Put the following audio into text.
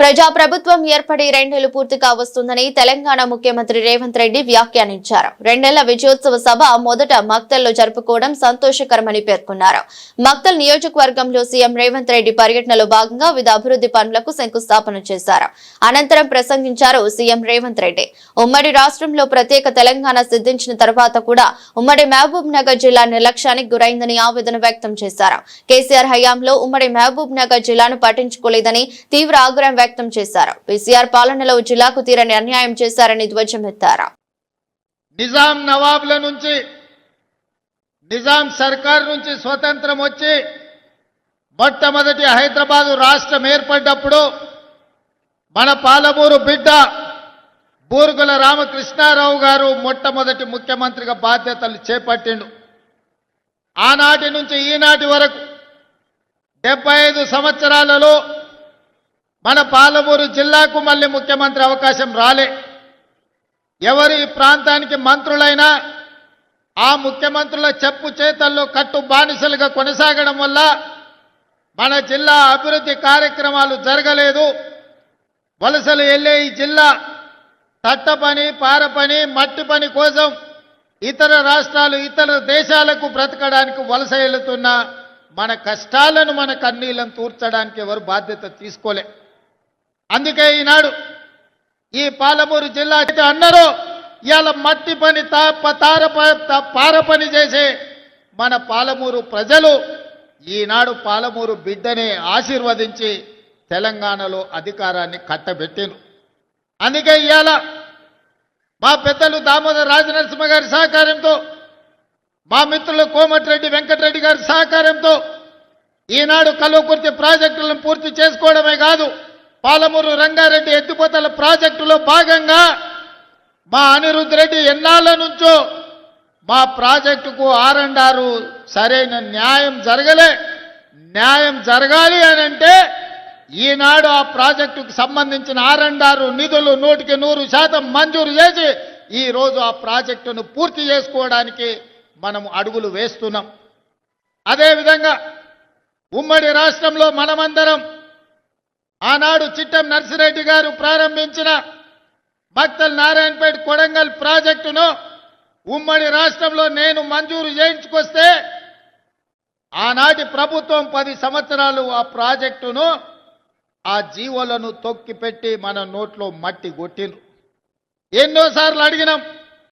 ప్రజా ప్రభుత్వం ఏర్పడి రెండేళ్ళు పూర్తిగా వస్తుందని తెలంగాణ ముఖ్యమంత్రి రేవంత్ రెడ్డి వ్యాఖ్యానించారు. రెండేళ్ళ విజయోత్సవ సభ మొదట మక్తల్లో జరుపుకోవడం సంతోషకరమని పేర్కొన్నారు. మక్తల్ నియోజకవర్గంలో సీఎం రేవంత్ రెడ్డి పర్యటనలో భాగంగా వివిధ అభివృద్ధి పనులకు శంకుస్థాపన చేశారు. అనంతరం ప్రసంగించారు సీఎం రేవంత్ రెడ్డి. ఉమ్మడి రాష్ట్రంలో ప్రత్యేక తెలంగాణ సిద్ధించిన తర్వాత కూడా ఉమ్మడి మహబూబ్ నగర్ జిల్లా నిర్లక్ష్యానికి గురైందని ఆవేదన వ్యక్తం చేశారు. కేసీఆర్ హయాంలో ఉమ్మడి మహబూబ్ నగర్ జిల్లాను పట్టించుకోలేదని తీవ్ర ఆగ్రహం వ్యక్తం చేశారు. కేసీఆర్ పాలనలో జిల్లాకు తీరని అన్యాయం చేశారని ధ్వజమెత్తారు నిజాం నవాబుల నుంచి నిజాం సర్కార్ నుంచి స్వతంత్రం వచ్చి మొట్టమొదటి హైదరాబాదు రాష్ట్రం ఏర్పడ్డప్పుడు మన పాలమూరు బిడ్డ బూరుగుల రామకృష్ణారావు గారు మొట్టమొదటి ముఖ్యమంత్రిగా బాధ్యతలు చేపట్టిండు. ఆనాటి నుంచి ఈనాటి వరకు డెబ్బై ఐదు సంవత్సరాలలో మన పాలమూరు జిల్లాకు మళ్ళీ ముఖ్యమంత్రి అవకాశం రాలే. ఎవరు ఈ ప్రాంతానికి మంత్రులైనా ఆ ముఖ్యమంత్రుల చెప్పు చేతల్లో కట్టు బానిసలుగా కొనసాగడం వల్ల మన జిల్లా అభివృద్ధి కార్యక్రమాలు జరగలేదు. వలసలు వెళ్ళే ఈ జిల్లా తట్ట పని మట్టి పని కోసం ఇతర రాష్ట్రాలు ఇతర దేశాలకు బ్రతకడానికి వలస వెళుతున్న మన కష్టాలను మన కన్నీళ్ళను తూర్చడానికి ఎవరు బాధ్యత తీసుకోలే. అందుకే ఈనాడు ఈ పాలమూరు జిల్లా అన్నారో ఇవాళ మట్టి పని తా- తార త- పార పని చేసే మన పాలమూరు ప్రజలు ఈనాడు పాలమూరు బిడ్డని ఆశీర్వదించి తెలంగాణలో అధికారాన్ని కట్టబెట్టిను అందుకే ఇవాళ మా పెద్దలు దామోదర్ రాజనరసింహ గారి సహకారంతో మా మిత్రులు కోమటిరెడ్డి వెంకటరెడ్డి గారి సహకారంతో ఈనాడు కలువకుర్తి ప్రాజెక్టులను పూర్తి చేసుకోవడమే కాదు పాలమూరు రంగారెడ్డి ఎత్తిపోతల ప్రాజెక్టులో భాగంగా మా అనిరుద్ధ్ రెడ్డి ఎన్నాళ్ళ నుంచో మా ప్రాజెక్టుకు ఆర్ సరైన న్యాయం జరగలే. న్యాయం జరగాలి అని అంటే ఈనాడు ఆ ప్రాజెక్టుకు సంబంధించిన ఆర్ నిధులు నూటికి నూరు శాతం మంజూరు చేసి ఈరోజు ఆ ప్రాజెక్టును పూర్తి చేసుకోవడానికి మనం అడుగులు వేస్తున్నాం. అదేవిధంగా ఉమ్మడి రాష్ట్రంలో మనమందరం ఆనాడు చిట్టం నర్సిరెడ్డి గారు ప్రారంభించిన భక్తల్ నారాయణపేట కొడంగల్ ప్రాజెక్టును ఉమ్మడి రాష్ట్రంలో నేను మంజూరు చేయించుకొస్తే ఆనాటి ప్రభుత్వం పది సంవత్సరాలు ఆ ప్రాజెక్టును ఆ జీవోలను తొక్కిపెట్టి మన నోట్లో మట్టి కొట్టిండ్రు. ఎన్నోసార్లు అడిగినాం